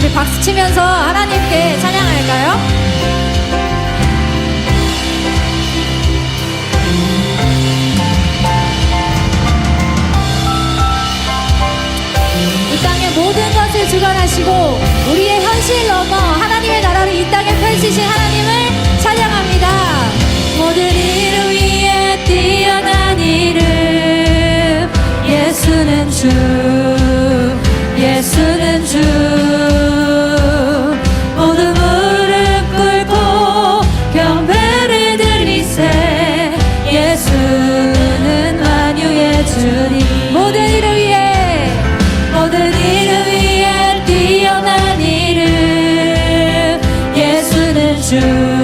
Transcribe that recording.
우리 박수 치면서 하나님께 찬양할까요? 이 땅의 모든 것을 주관하시고 우리의 현실 넘어 하나님의 나라를 이 땅에 펼치신 하나님을 찬양합니다. 모든 이름 위에 뛰어난 이름 예수는 주 예수는 주 예